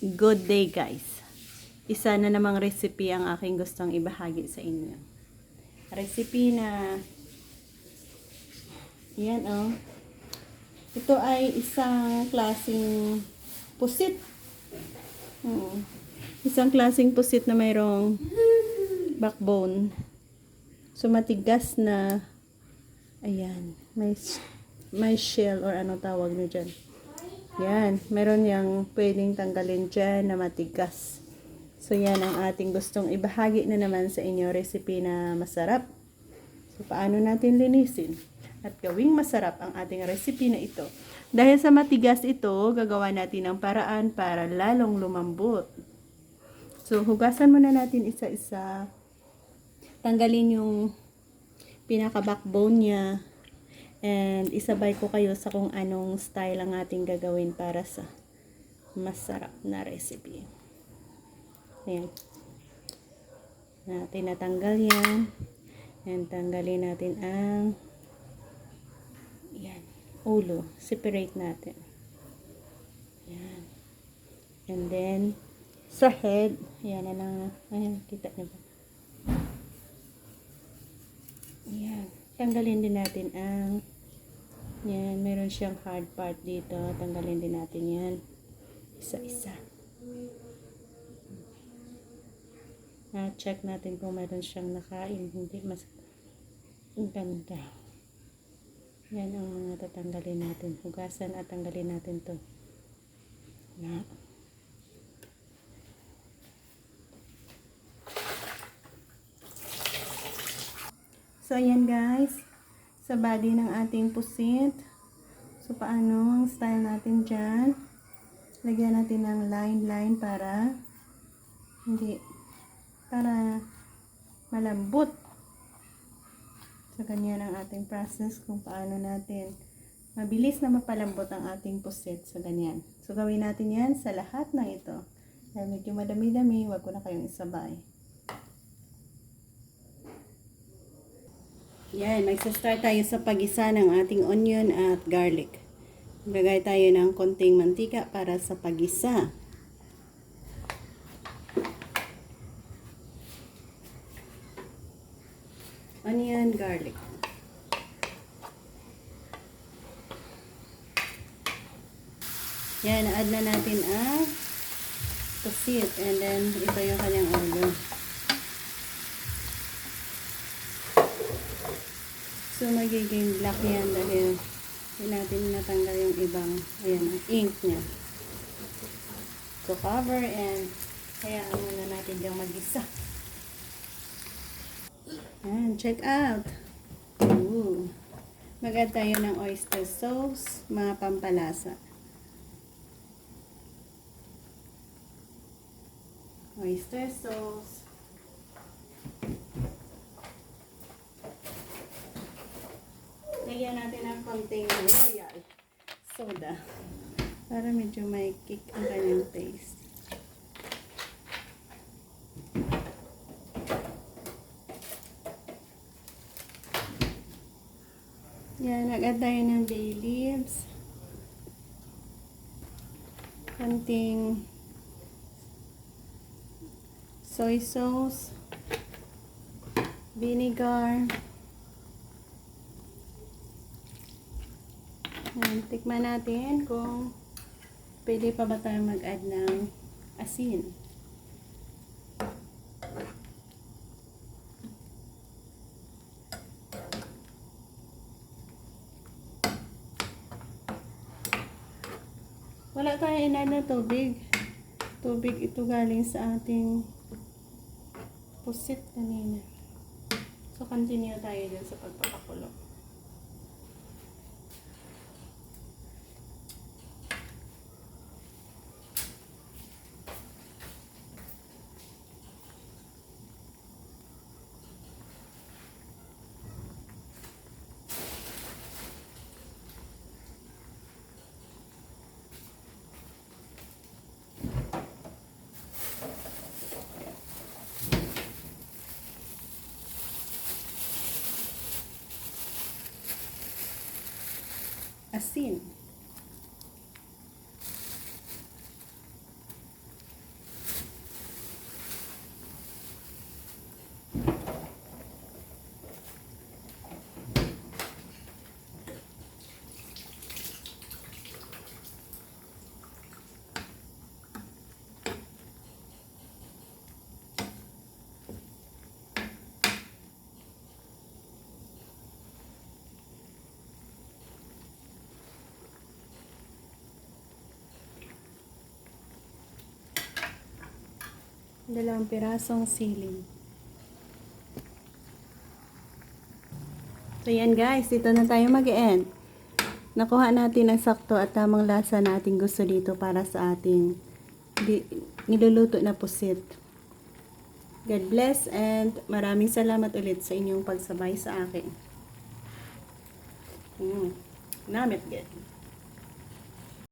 Good day guys. Isa na namang recipe ang aking gustong ibahagi sa inyo. Recipe na yan oh. Ito ay isang klasing pusit. Hmm. Isang klasing pusit na mayroong backbone. So matigas na ayan, may may shell or ano tawag nyo dyan. Yan, meron yang pwedeng tanggalin dyan na matigas. So yan ang ating gustong ibahagi na naman sa inyo recipe na masarap. So paano natin linisin at gawing masarap ang ating recipe na ito. Dahil sa matigas ito, gagawa natin ng paraan para lalong lumambot. So hugasan muna natin isa-isa. Tanggalin yung pinaka-backbone niya. And isabay ko kayo sa kung anong style ang ating gagawin para sa masarap na recipe. Ayan. Natin natanggal yan. And tanggalin natin ang yan, ulo. Separate natin. Yan. And then, sa head, yan na lang. Ayan, kita niyo ba? Yan. Tanggalin din natin ang yan, meron siyang hard part dito. Tanggalin din natin yan. Isa-isa. Na-check natin kung meron siyang nakain. Hindi mas ang ganda. Yan ang mga tatanggalin natin. Hugasan at tanggalin natin to. Na. So, ayan guys. Sa body ng ating pusit. So, paano ang style natin dyan? Lagyan natin ng line-line para hindi para malambot. So, ganyan ang ating process kung paano natin mabilis na mapalambot ang ating pusit. So, ganyan. So, gawin natin yan sa lahat ng ito. Dahil medyo madami-dami, wag ko na kayong isabay. Yan, magsa-start tayo sa pagisa ng ating onion at garlic. Maglagay tayo ng konting mantika para sa pagisa. Onion, garlic. Yan, add na natin ang pusit and then ito yung kanyang ulo. So, magiging black yan dahil hindi natin natanggal yung ibang, ayan, ink niya. So, cover and hayaan muna natin diyang mag-isa. Ayan, check out. Ooh. Mag-add tayo ng oyster sauce, mga pampalasa. Oyster sauce. Lagyan natin ng konting royal soda. Para medyo may kick ang kanyang taste. Yan, nag-add tayo ng bay leaves. Konting soy sauce. Vinegar. Yan, tikman natin kung pwede pa ba tayo mag-add ng asin. Wala tayo inad na tubig. Tubig ito galing sa ating pusit kanina. So, continue tayo dun sa pagpapakulo. Asin. Dalawang pirasong siling. So yan guys, dito na tayo mag-end. Nakuha natin ang sakto at tamang lasa na ating gusto dito para sa ating niluluto na pusit. God bless and maraming salamat ulit sa inyong pagsabay sa akin. Mm. Namit good.